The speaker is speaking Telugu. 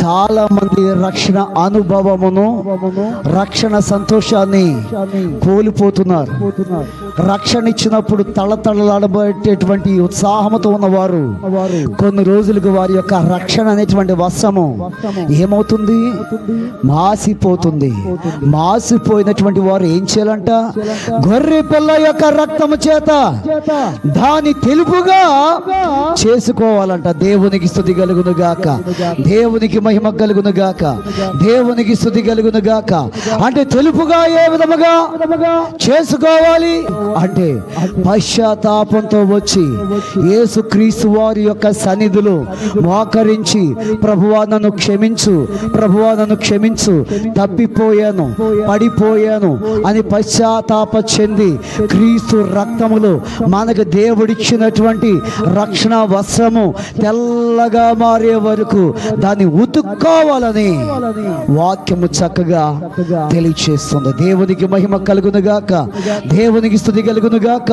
చాలా మంది రక్షణ అనుభవమును రక్షణ సంతోషాన్ని కోల్పోతున్నారు. రక్షణ ఇచ్చినప్పుడు తళతళలాడబట్టేటువంటి ఉత్సాహంతో ఉన్నవారు కొన్ని రోజులకు వారి యొక్క రక్షణ అనేటువంటి వస్త్రము ఏమవుతుంది? మాసిపోతుంది. మాసిపోయినటువంటి వారు ఏం చేయాలంట? గొర్రె పిల్ల యొక్క రక్తము చేత దాని తెలుపుగా చేసుకోవాలంట. దేవునికి స్థుతి కలుగును గాక. దేవునికి మహిమ కలుగును గాక. దేవునికి స్థుతి కలుగును గాక. అంటే తెలుపుగా ఏ విధముగా? చేసుకోవాలి అంటే పశ్చాత్తాపంతో వచ్చి యేసుక్రీస్తు వారి యొక్క సన్నిధిలో మోకరించి ప్రభువా నన్ను క్షమించు ప్రభువా నన్ను క్షమించు తప్పిపోయాను పడిపోయాను అని పశ్చాత్తాప చెంది క్రీస్తు రక్తములో మనకు దేవుడిచ్చినటువంటి రక్షణ వస్త్రము తెల్లగా మారే వరకు దాన్ని ఉతుక్కోవాలని వాక్యము చక్కగా తెలియచేస్తుంది. దేవునికి మహిమ కలుగును గాక దేవునికి స్థుతి కలుగును గాక